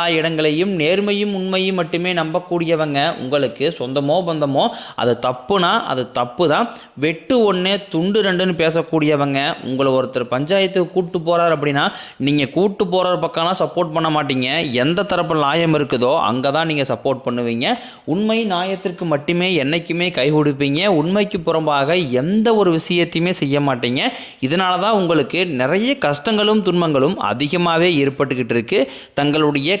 எல்லா இடங்களையும் நேர்மையும் உண்மையும் மட்டுமே நம்பக்கூடியவங்க உங்களுக்கு சொந்தமோ பந்தமோ அது தப்புனா அது தப்பு தான் வெட்டு ஒன்று துண்டு ரெண்டுன்னு பேசக்கூடியவங்க உங்களை ஒருத்தர் பஞ்சாயத்துக்கு கூப்பிட்டு போகிறார் அப்படின்னா நீங்கள் கூட்டு போகிற பக்கம்லாம் சப்போர்ட் பண்ண மாட்டீங்க. எந்த தரப்பு நியாயம் இருக்குதோ அங்கே தான் நீங்கள் சப்போர்ட் பண்ணுவீங்க. உண்மை நியாயத்திற்கு மட்டுமே என்றைக்குமே கை கொடுப்பீங்க. உண்மைக்கு புறம்பாக எந்த ஒரு விஷயத்தையுமே செய்ய மாட்டீங்க. இதனால தான் உங்களுக்கு நிறைய கஷ்டங்களும் துன்பங்களும் அதிகமாகவே ஏற்பட்டுக்கிட்டு இருக்குது தங்களுடைய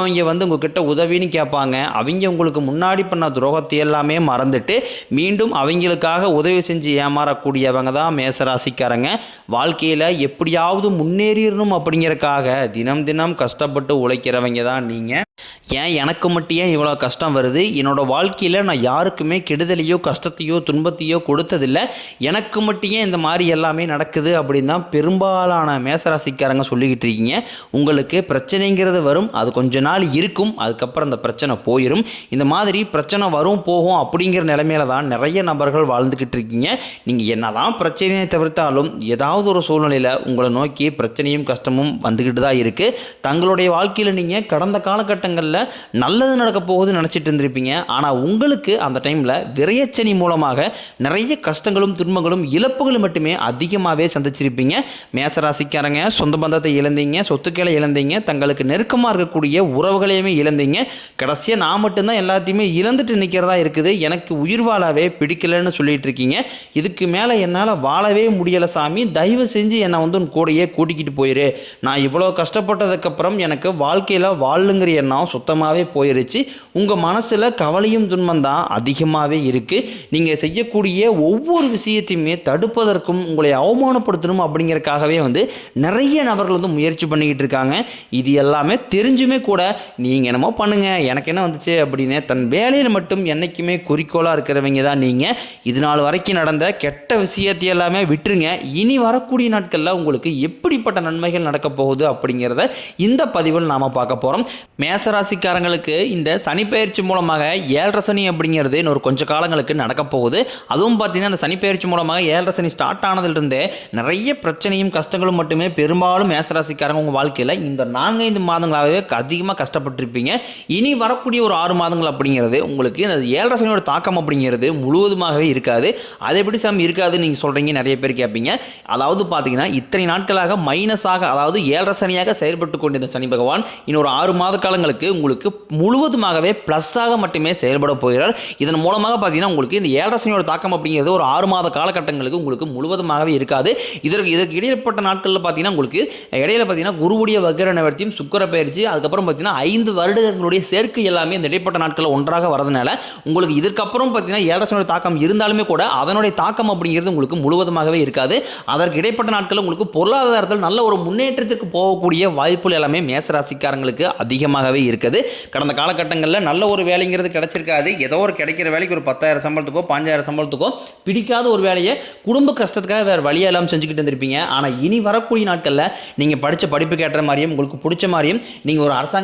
அவங்க வந்து உங்ககிட்ட உதவின்னு கேட்பாங்க. அவங்க உங்களுக்கு முன்னாடி பண்ண துரோகத்தை எல்லாமே மறந்துட்டு மீண்டும் அவங்களுக்காக உதவி செஞ்சு ஏமாறக்கூடியவங்க தான் மேசராசிக்காரங்க. வாழ்க்கையில் எப்படியாவது முன்னேறிடணும் அப்படிங்கிறக்காக தினம் தினம் கஷ்டப்பட்டு உழைக்கிறவங்க தான் நீங்கள் ஏன் எனக்கு மட்டும் ஏன் இவ்வளோ கஷ்டம் வருது? என்னோட வாழ்க்கையில் நான் யாருக்குமே கெடுதலையோ கஷ்டத்தையோ துன்பத்தையோ கொடுத்ததில்ல. எனக்கு மட்டும் ஏன் இந்த மாதிரி எல்லாமே நடக்குது அப்படின்னு தான் பெரும்பாலான மேசராசிக்காரங்க சொல்லிக்கிட்டு இருக்கீங்க. உங்களுக்கு பிரச்சனைங்கிறது வரும். அது கொஞ்சம் நாள் இருக்கும் அதுக்கப்புறம் அந்த பிரச்சனை போயிடும் இந்த மாதிரி பிரச்சனை வரும் போகும் அப்படிங்கிற நிலைமையில தான் நிறைய நபர்கள் வாழ்ந்துக்கிட்டு இருக்கீங்க. நீங்கள் என்னதான் பிரச்சனையை தவிர்த்தாலும் ஏதாவது ஒரு சூழ்நிலையில் உங்களை நோக்கி பிரச்சனையும் கஷ்டமும் வந்துக்கிட்டு தான் இருக்குது தங்களுடைய வாழ்க்கையில் நீங்கள் கடந்த காலகட்டங்களில் நல்லது நடக்க போகுதுன்னு நினச்சிட்டு இருந்திருப்பீங்க. ஆனால் உங்களுக்கு அந்த டைமில் விரையச்சனி மூலமாக நிறைய கஷ்டங்களும் துன்பங்களும் இழப்புகளும் மட்டுமே அதிகமாகவே சந்திச்சிருப்பீங்க. மேசராசிக்காரங்க சொந்த பந்தத்தை இழந்தீங்க சொத்துக்களை இழந்தீங்க தங்களுக்கு நெருக்கமாக இருக்கக்கூடிய உறவுகளையுமே இழந்தீங்க. கடைசியாக நான் மட்டும்தான் எல்லாத்தையுமே இழந்துட்டு நிற்கிறதா இருக்குது. எனக்கு உயிர் வாழவே பிடிக்கலன்னு சொல்லிட்டு இருக்கீங்க. இதுக்கு மேலே என்னால் வாழவே முடியலை சாமி. தயவு செஞ்சு என்னை வந்து உன் கூடயே கூட்டிக்கிட்டு போயிரு. நான் இவ்வளோ கஷ்டப்பட்டதுக்கப்புறம் எனக்கு வாழ்க்கையில் வாழுங்கிற எண்ணம் சுத்தமாகவே போயிருச்சு. உங்கள் மனசில் கவலையும் துன்பம் தான் அதிகமாகவே இருக்குது நீங்கள் செய்யக்கூடிய ஒவ்வொரு விஷயத்தையுமே தடுப்பதற்கும் உங்களை அவமானப்படுத்தணும் அப்படிங்கிறக்காகவே வந்து நிறைய நபர்கள் வந்து முயற்சி பண்ணிக்கிட்டு இருக்காங்க. இது எல்லாமே தெரிஞ்சுமே கூட நீங்கள் என்னமோ பண்ணுங்க எனக்கு என்ன வந்துச்சு அப்படின்னு தன் வேலையில் மட்டும் என்னைக்குமே குறிக்கோளாக இருக்கிறவங்க தான் நீங்கள் இது நாள் வரைக்கும் நடந்த கெட்ட விஷயத்தை எல்லாமே விட்டுருங்க. இனி வரக்கூடிய நாட்களில் உங்களுக்கு எப்படிப்பட்ட நன்மைகள் நடக்க போகுது அப்படிங்கிறத இந்த பதிவில் நாம் பார்க்க போகிறோம் மேசராசிக்காரங்களுக்கு இந்த சனிப்பெயர்ச்சி மூலமாக ஏழரை சனி அப்படிங்கிறது இன்னொரு கொஞ்ச காலங்களுக்கு நடக்க போகுது. அதுவும் பார்த்தீங்கன்னா அந்த சனிப்பெயர்ச்சி மூலமாக ஏழரை சனி ஸ்டார்ட் ஆனதுலேருந்தே நிறைய பிரச்சனையும் கஷ்டங்களும் மட்டுமே பெரும்பாலும் மேசராசிக்காரங்க உங்கள் வாழ்க்கையில் இந்த நான்கைந்து மாதங்களாகவே அதிகமாக கஷ்டப்பட்டிருப்பீங்க. இனி வரக்கூடிய ஒரு ஆறு மாதங்கள் அப்படிங்கிறது உங்களுக்கு இந்த ஏழரை சனியோட தாக்கம் அப்படிங்கிறது முழுவதுமாகவே இருக்காது. அது எப்படி சாமி இருக்காதுன்னு நீங்கள் சொல்கிறீங்க நிறைய பேர் கேட்பீங்க. அதாவது பார்த்தீங்கன்னா இத்தனை நாட்களாக மைனஸாக அதாவது ஏழரை சனியாக செயல்பட்டு கொண்டிருந்த சனி பகவான் இன்னொரு ஆறு மாத காலங்களுக்கு உங்களுக்கு முழுவதுமாகவே ப்ளஸ்ஸாக மட்டுமே செயல்பட போகிறார். இதன் மூலமாக பார்த்தீங்கன்னா உங்களுக்கு இந்த ஏழரை சனியோட தாக்கம் அப்படிங்கிறது ஒரு ஆறு மாத காலகட்டங்களுக்கு உங்களுக்கு முழுவதுமாகவே இருக்காது. இதற்கு இதற்கு இடையில்பட்ட நாட்களில் பார்த்தீங்கன்னா உங்களுக்கு இடையில பார்த்தீங்கன்னா குருவுடைய வக்கர நிவர்த்தியும் சுக்கர பயிற்சி அதுக்கப்புறம் பார்த்தீங்கன்னா ஐந்து வருடங்களுடைய சேர்க்கை எல்லாமே இந்த இடைப்பட்ட நாட்களில் ஒன்றாக வரதுனால உங்களுக்கு இதற்கப்புறம் பார்த்தீங்கன்னா ஏழரை தாக்கம் இருந்தாலுமே கூட அதனுடைய தாக்கம் அப்படிங்கிறது உங்களுக்கு முழுவதுமாகவே இருக்காது. அதற்கு இடைப்பட்ட நாட்களில் உங்களுக்கு பொருளாதாரத்தில் நல்ல ஒரு முன்னேற்றத்திற்கு போகக்கூடிய வாய்ப்புகள் எல்லாமே மேசராசிக்காரங்களுக்கு அதிகமாகவே இருக்குது. கடந்த காலகட்டங்களில் நல்ல ஒரு வேலைங்கிறது கிடைச்சிருக்காது. ஏதோ ஒரு கிடைக்கிற வேலைக்கு ஒரு பத்தாயிரம் சம்பளத்துக்கோ பாஞ்சாயிரம் சம்பளத்துக்கோ பிடிக்காத ஒரு வேலையை குடும்ப கஷ்டத்துக்காக வேறு வழியாக இல்லாமல் செஞ்சுக்கிட்டு இருந்திருப்பீங்க. ஆனால் இனி வரக்கூடிய நாட்களில் நீங்கள் படித்த படிப்பு கேட்ட மாதிரியும் உங்களுக்கு பிடிச்ச மாதிரியும் நீங்கள் ஒரு அரசாங்க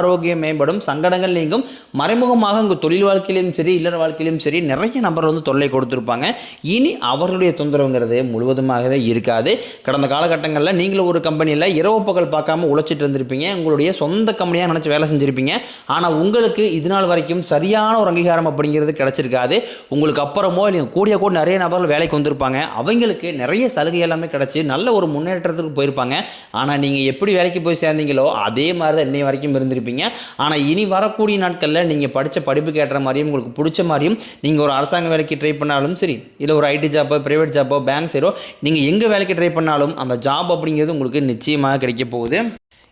ஆரோக்கியம் மேம்படும் சங்கடங்கள் நீங்கும். மறைமுகமாக உங்கள் தொழில் வாழ்க்கையிலும் சரி இல்லற வாழ்க்கையிலும் சரி நிறைய நபர் வந்து தொல்லை கொடுத்துருப்பாங்க. இனி அவர்களுடைய தொந்தரவுங்கிறது முழுவதுமாகவே இருக்காது. கடந்த காலகட்டங்களில் நீங்களும் ஒரு கம்பெனியில் இரவு பகல் பார்க்காம உழைச்சிட்டு இருந்திருப்பீங்க. உங்களுடைய சொந்த கம்பெனியாக நினச்சி வேலை செஞ்சுருப்பீங்க. ஆனால் உங்களுக்கு இது நாள் வரைக்கும் சரியான ஒரு அங்கீகாரம் அப்படிங்கிறது கிடச்சிருக்காது. உங்களுக்கு அப்புறமோ இல்லை கூடிய கூட நிறைய நபர்கள் வேலைக்கு வந்திருப்பாங்க. அவங்களுக்கு நிறைய சலுகை எல்லாமே கிடச்சி நல்ல ஒரு முன்னேற்றத்துக்கு போயிருப்பாங்க. ஆனால் நீங்கள் எப்படி வேலைக்கு போய் சேர்ந்தீங்களோ அதே மாதிரி தான் இன்னை வரைக்கும் இருந்திருப்பீங்க. ஆனால் இனி வரக்கூடிய நாட்களில் நீங்கள் படித்த படிப்புக்கு ஏற்ற மாதிரியும் உங்களுக்கு பிடிச்ச மாதிரியும் நீங்கள் ஒரு அரசாங்க வேலைக்கு ட்ரை பண்ணாலும் சரி இல்லை ஒரு ஐடி ஜாப்போ ப்ரைவேட் ஜாப்போ பேங்க் சைடோ நீங்கள் எங்கே வேலைக்கு ட்ரை பண்ணாலும் அந்த ஜாப் அப்படிங்கிறது உங்களுக்கு நிச்சயமாக கிடைக்க போகுது.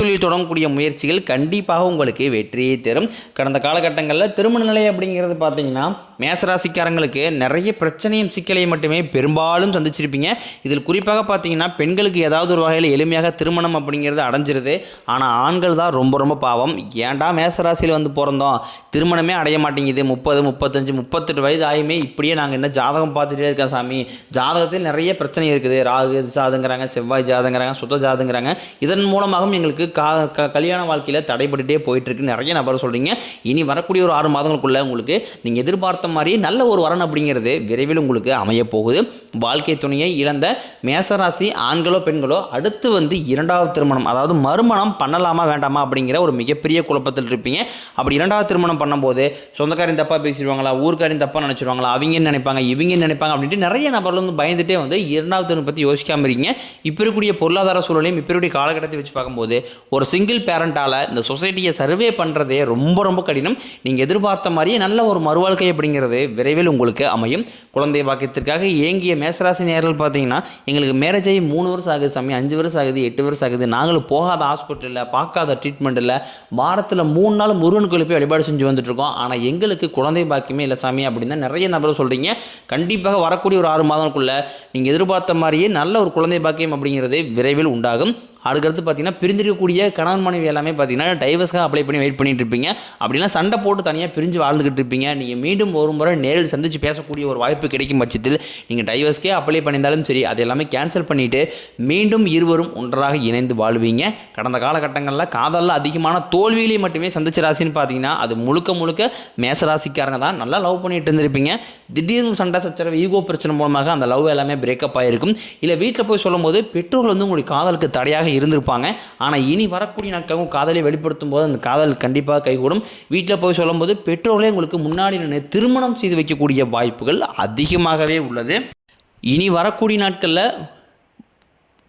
தொழில் தொடங்கக்கூடிய முயற்சிகள் கண்டிப்பாக உங்களுக்கு வெற்றியை தரும். கடந்த காலகட்டங்களில் திருமண நிலை அப்படிங்கிறது பார்த்தீங்கன்னா மேசராசிக்காரங்களுக்கு நிறைய பிரச்சனையும் சிக்கலையும் மட்டுமே பெரும்பாலும் சந்திச்சிருப்பீங்க. இதில் குறிப்பாக பார்த்தீங்கன்னா பெண்களுக்கு ஏதாவது ஒரு வகையில் எளிமையாக திருமணம் அப்படிங்கிறது அடைஞ்சிருது. ஆனால் ஆண்கள் தான் ரொம்ப ரொம்ப பாவம். ஏன்டா மேசராசியில் வந்து பிறந்தோம்? திருமணமே அடைய மாட்டேங்குது. முப்பது முப்பத்தஞ்சு முப்பத்தெட்டு வயது ஆயுமே இப்படியே நாங்கள் என்ன ஜாதகம் பார்த்துட்டே இருக்கோம் சாமி. ஜாதகத்தில் நிறைய பிரச்சனை இருக்குது. ராகு ஜாதங்கிறாங்க செவ்வாய் ஜாதங்கிறாங்க சுத்த ஜாதங்கிறாங்க. இதன் மூலமாகவும் எங்களுக்கு கா கல்யாண வாழ்க்கையில் தடைபட்டுட்டே போயிட்டு இருக்கு. நிறைய நபர் சொல்கிறீங்க இனி வரக்கூடிய ஒரு ஆறு மாதங்களுக்குள்ளே உங்களுக்கு நீங்கள் எதிர்பார்த்த மாதிரி நல்ல ஒரு வரன் அப்படிங்கிறது விரைவில் உங்களுக்கு அமைய போகுது. வாழ்க்கை துணையை இழந்த மேசராசி ஆண்களோ பெண்களோ அடுத்து வந்து இரண்டாவது திருமணம் அதாவது மறுமணம் பண்ணலாமா வேண்டாமா அப்படிங்கிற ஒரு மிகப்பெரிய குழப்பத்தில் இருப்பீங்க. அப்படி இரண்டாவது திருமணம் பண்ணும்போது சொந்தக்காரன் தப்பாக பேசிடுவாங்களா ஊர்க்காரையும் தப்பாக நினச்சிடுவாங்களா அவங்க நினைப்பாங்க இவங்க நினைப்பாங்க அப்படின்ட்டு நிறைய நபர்கள் வந்து பயந்துட்டே வந்து இரண்டாவது திருமணம் பற்றி யோசிக்காமல் இருக்கீங்க. இப்போ இருக்கக்கூடிய பொருளாதார சூழலையும் இப்போ இருக்கக்கூடிய காலகட்டத்தை வச்சு பார்க்கும்போது ஒரு சிங்கிள் பேரண்டால் இந்த சொசைட்டியை சர்வே பண்ணுறதே ரொம்ப ரொம்ப கடினம். நீங்கள் எதிர்பார்த்த மாதிரியே நல்ல ஒரு மறுவாழ்க்கை அப்படிங்கிறது விரைவில் உங்களுக்கு அமையும். குழந்தை வாக்கியத்திற்காக ஏங்கிய மேசராசி நேரில் பார்த்தீங்கன்னா எங்களுக்கு மேரேஜ் ஆகி மூணு வருஷம் ஆகுது சாமி அஞ்சு வருஷம் ஆகுது எட்டு வருஷம் ஆகுது. நாங்களும் போகாத ஹாஸ்பிட்டலில் பார்க்காத ட்ரீட்மெண்ட் இல்லை வாரத்தில் மூணு நாள் முருகன் கோயில் போய் வழிபாடு செஞ்சு வந்துட்டுருக்கோம். ஆனால் எங்களுக்கு குழந்தை பாக்கியமே இல்லை சாமி அப்படின்னு தான் நிறைய நபர் சொல்கிறீங்க கண்டிப்பாக வரக்கூடிய ஒரு ஆறு மாதத்துக்குள்ளே நீங்கள் எதிர்பார்த்த மாதிரியே நல்ல ஒரு குழந்தை பாக்கியம் அப்படிங்கிறது விரைவில் உண்டாகும். அதுக்கடுத்து பார்த்தீங்கன்னா பிரிந்திருக்கக்கூடிய கணவன் மனைவி எல்லாமே பார்த்தீங்கன்னா டைவர்ஸ்க்காக அப்ளை பண்ணி வெயிட் பண்ணிட்டு இருப்பீங்க. அப்படின்னா சண்டை போட்டு தனியாக பிரிஞ்சு வாழ்ந்துகிட்டு இருப்பீங்க. நீங்கள் மீண்டும் ஒரு முறை நேரில் சந்தித்து பேசக்கூடிய ஒரு வாய்ப்பு கிடைக்கும் பட்சத்தில் நீங்கள் டைவர்ஸ்க்கே அப்ளை பண்ணியிருந்தாலும் சரி அது எல்லாமே கேன்சல் பண்ணிவிட்டு மீண்டும் இருவரும் ஒன்றாக இணைந்து வாழ்வீங்க. கடந்த காலகட்டங்களில் காதலில் அதிகமான தோல்விகளை மட்டுமே சந்திச்ச ராசின்னு பார்த்தீங்கன்னா அது முழுக்க முழுக்க மேச ராசிக்காரங்க தான். நல்லா லவ் பண்ணிட்டு இருந்திருப்பீங்க. திடீர்னு சண்டை சச்சரவு ஈகோ பிரச்சனை மூலமாக அந்த லவ் எல்லாமே பிரேக்கப் ஆகிருக்கும் இல்லை வீட்டில் போய் சொல்லும்போது பெற்றோர்கள் வந்து உங்களுடைய காதலுக்கு தடையாக இருந்திருப்பாங்க. ஆனால் இனி வரக்கூடிய நாட்களும் காதலை வெளிப்படுத்தும் போது அந்த காதல் கண்டிப்பாக கைகூடும். வீட்டில் போய் சொல்லும்போது பெற்றோர்களே உங்களுக்கு முன்னாடி நின்று திருமணம் செய்து வைக்கக்கூடிய வாய்ப்புகள் அதிகமாகவே உள்ளது. இனி வரக்கூடிய நாட்களில்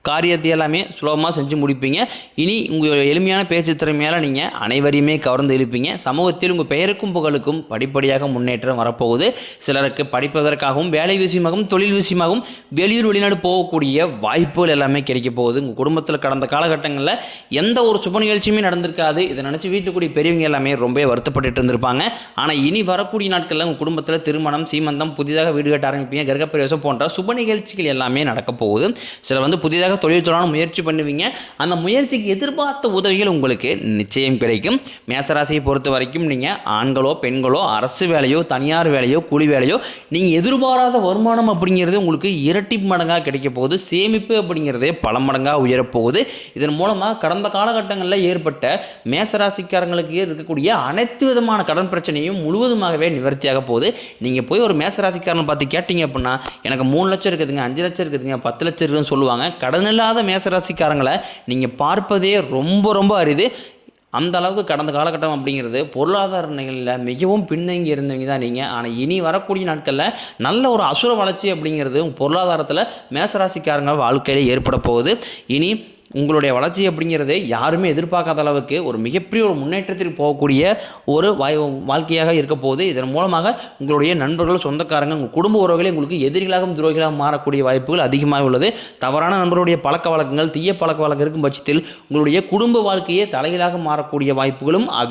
காரியத்தை எல்லாமே சுலபமாக செஞ்சு முடிப்பீங்க. இனி உங்கள் எளிமையான பேச்சு திறமையால் நீங்கள் அனைவரையுமே கவர்ந்து இழுப்பீங்க சமூகத்தில் உங்கள் பெயருக்கும் புகழுக்கும் படிப்படியாக முன்னேற்றம் வரப்போகுது. சிலருக்கு படிப்பதற்காகவும் வேலை விஷயமாகவும் தொழில் விஷயமாகவும் வெளியூர் வெளிநாடு போகக்கூடிய வாய்ப்புகள் எல்லாமே கிடைக்க போகுது. உங்கள் குடும்பத்தில் கடந்த காலகட்டங்களில் எந்த ஒரு சுப நிகழ்ச்சியுமே நடந்திருக்காது. இதை நினச்சி வீட்டில் கூடிய பெரியவங்க எல்லாமே ரொம்ப வருத்தப்பட்டுட்டு இருந்திருப்பாங்க. ஆனால் இனி வரக்கூடிய நாட்களில் உங்கள் குடும்பத்தில் திருமணம் சீமந்தம் புதிதாக வீடு கட்ட ஆரம்பிப்பீங்க. கிரகப்பிரவேசம் போன்ற சுப நிகழ்ச்சிகள் எல்லாமே நடக்க போகுது. சிலர் வந்து புதிதாக தொழில் தொடரான முயற்சி பண்ணுவீங்க. அந்த முயற்சிக்கு எதிர்பார்த்த உதவிகள் உங்களுக்கு நிச்சயம் கிடைக்கும். மேசராசியை பொறுத்த வரைக்கும் நீங்கள் ஆண்களோ பெண்களோ அரசு வேலையோ தனியார் வேலையோ கூலி வேலையோ நீங்கள் எதிர்பாராத வருமானம் அப்படிங்கிறது உங்களுக்கு இரட்டி மடங்காக கிடைக்க போகுது. சேமிப்பு அப்படிங்கிறதே பல மடங்காக உயரப்போகுது இதன் மூலமாக கடந்த காலகட்டங்களில் ஏற்பட்ட மேசராசிக்காரங்களுக்கு இருக்கக்கூடிய அனைத்து விதமான கடன் பிரச்சனையும் முழுவதுமாகவே நிவர்த்தியாக போகுது. நீங்கள் போய் ஒரு மேசராசிக்காரன் பார்த்து கேட்டீங்க அப்படின்னா எனக்கு மூணு லட்சம் இருக்குதுங்க அஞ்சு லட்சம் இருக்குதுங்க பத்து லட்சம் இருக்குதுன்னு சொல்லுவாங்க. கடன் கடனில்லாத மேசராசிக்காரங்களை நீங்கள் பார்ப்பதே ரொம்ப ரொம்ப அரிது. அந்த அளவுக்கு கடந்த காலகட்டம் அப்படிங்கிறது பொருளாதார நிலையில் மிகவும் பின்தங்கி இருந்தவங்க தான் நீங்கள் ஆனால் இனி வரக்கூடிய நாட்களில் நல்ல ஒரு அசுர வளர்ச்சி அப்படிங்கிறது பொருளாதாரத்தில் மேசராசிக்காரங்க வாழ்க்கையில் ஏற்பட போகுது. இனி உங்களுடைய வளர்ச்சி அப்படிங்கிறது யாருமே எதிர்பார்க்காத அளவுக்கு ஒரு மிகப்பெரிய ஒரு முன்னேற்றத்திற்கு போகக்கூடிய ஒரு வாய் வாழ்க்கையாக இருக்க போகுது. இதன் மூலமாக உங்களுடைய நண்பர்கள் சொந்தக்காரங்க உங்கள் குடும்ப உறவுகளே உங்களுக்கு எதிரிகளாகவும் துரோகிகளாக மாறக்கூடிய வாய்ப்புகள் அதிகமாக உள்ளது. தவறான நண்பருடைய பழக்க வழக்கங்கள் தீய பழக்க வழக்கம் இருக்கும் பட்சத்தில் உங்களுடைய குடும்ப வாழ்க்கையே தலைகளாக மாறக்கூடிய வாய்ப்புகளும் அது